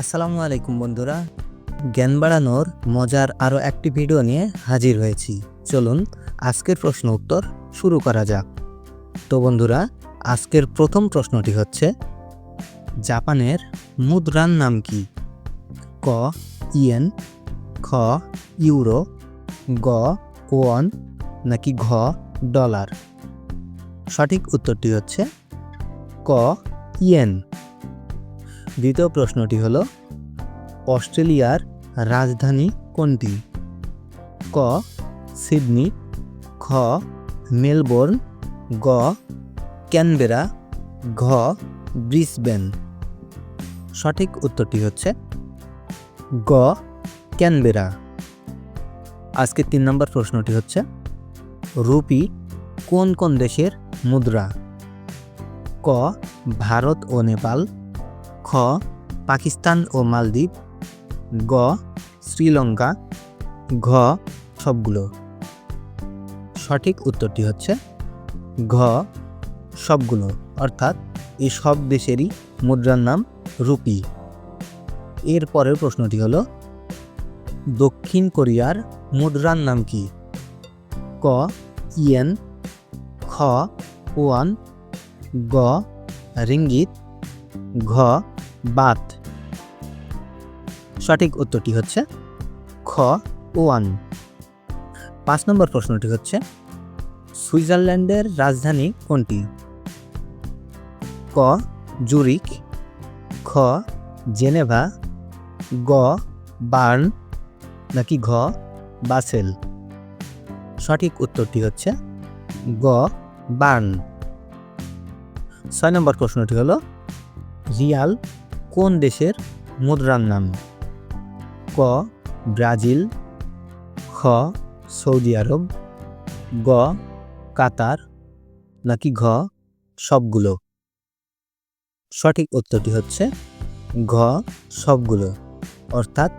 আসসালামু আলাইকুম বন্ধুরা। জ্ঞান বাড়ানোর মজার আরও একটি ভিডিও নিয়ে হাজির হয়েছি। চলুন আজকের প্রশ্ন উত্তর শুরু করা যাক। তো বন্ধুরা, আজকের প্রথম প্রশ্নটি হচ্ছে, জাপানের মুদ্রার নাম কি? ক, ইয়েন, খ, ইউরো, গ, ওয়ান, নাকি ঘ, ডলার? সঠিক উত্তরটি হচ্ছে, ক, ইয়েন। দ্বিতীয় প্রশ্নটি হল, অস্ট্রেলিয়ার রাজধানী কোনটি? ক, সিডনি, খ, মেলবোর্ন, গ, ক্যানবেরা, ঘ, ব্রিসবেন। সঠিক উত্তরটি হচ্ছে, গ, ক্যানবেরা। আজকে তিন নম্বর প্রশ্নটি হচ্ছে, রুপি কোন কোন দেশের মুদ্রা? ক, ভারত ও নেপাল খ, পাকিস্তান ও মালদ্বীপ। গ, শ্রীলঙ্কা। ঘ, সবগুলো। সঠিক উত্তরটি হচ্ছে ঘ, সবগুলো, অর্থাৎ এই সব দেশেরই মুদ্রার নাম রুপি। এর পরের প্রশ্নটি হলো, দক্ষিণ কোরিয়ার মুদ্রার নাম কি? ক, ইয়েন। খ, ওয়ান। গ, রিঙ্গিত। ঘ বাত সঠিক উত্তরটি হচ্ছে খ ওয়ান পাঁচ নম্বর প্রশ্নটি হচ্ছে সুইজারল্যান্ডের রাজধানী কোনটি? ক জুরিক খ জেনেভা, গ বার্ন নাকি ঘ বাসেল? সঠিক উত্তরটি হচ্ছে গ বার্ন। ছয় নম্বর প্রশ্নটি হলো রিয়াল কোন দেশের মুদ্রার নাম? ক, ব্রাজিল। খ, সৌদি আরব। গ, কাতার। নাকি ঘ, সবগুলো? সঠিক উত্তরটি হচ্ছে ঘ, সবগুলো। অর্থাৎ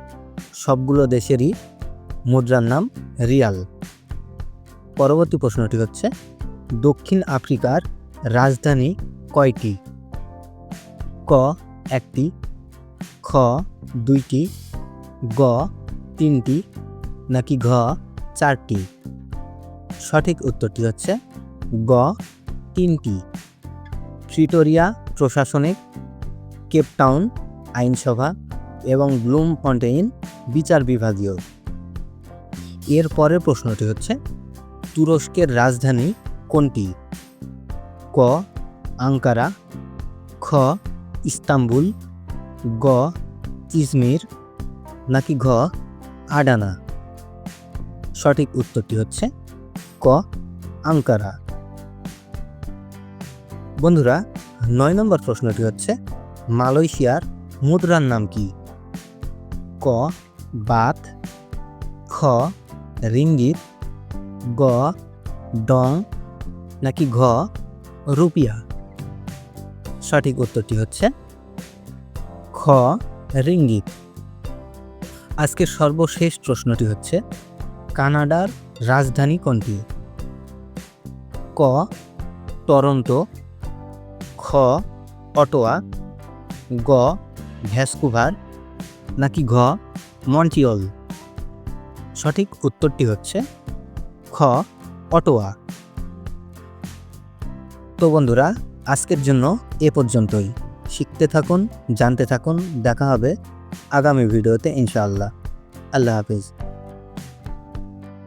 সবগুলো দেশেরই মুদ্রার নাম রিয়াল। পরবর্তী প্রশ্নটি হচ্ছে দক্ষিণ আফ্রিকার রাজধানী কয়টি? ক একটি, খ দুইটি, গ তিনটি, নাকি ঘ চারটি? সঠিক উত্তরটি হচ্ছে গ তিনটি। ট্রিটোরিয়া প্রশাসনিক কেপটাউন আইনসভা এবং ব্লুম ফন্টেইন বিচার বিভাগীয়। এর পরের প্রশ্নটি হচ্ছে, তুরস্কের রাজধানী কোনটি? ক আঙ্কারা, খ ইস্তাম্বুল, গ, ইজমির, নাকি ঘ, আডানা? সঠিক উত্তরটি হচ্ছে ক, আঙ্কারা। বন্ধুরা, নয় নম্বর প্রশ্নটি হচ্ছে মালয়েশিয়ার মুদ্রার নাম কি? ক, বাত, খ, রিঙ্গিত, গ, ডং, নাকি ঘ, রুপিয়া? সঠিক উত্তরটি হচ্ছে খ রিঙ্গিত আজকের সর্বশেষ প্রশ্নটি হচ্ছে, কানাডার রাজধানী কোনটি? ক, টরন্টো, খ, অটোয়া, গ, ভ্যাসকুভার, নাকি ঘ, মন্ট্রিয়ল? সঠিক উত্তরটি হচ্ছে, খ, অটোয়া। তো বন্ধুরা, আজকের জন্য এ পর্যন্তই। শিখতে থাকুন জানতে থাকুন। দেখা হবে আগামী ভিডিওতে ইনশাআল্লাহ। আল্লাহ হাফিজ।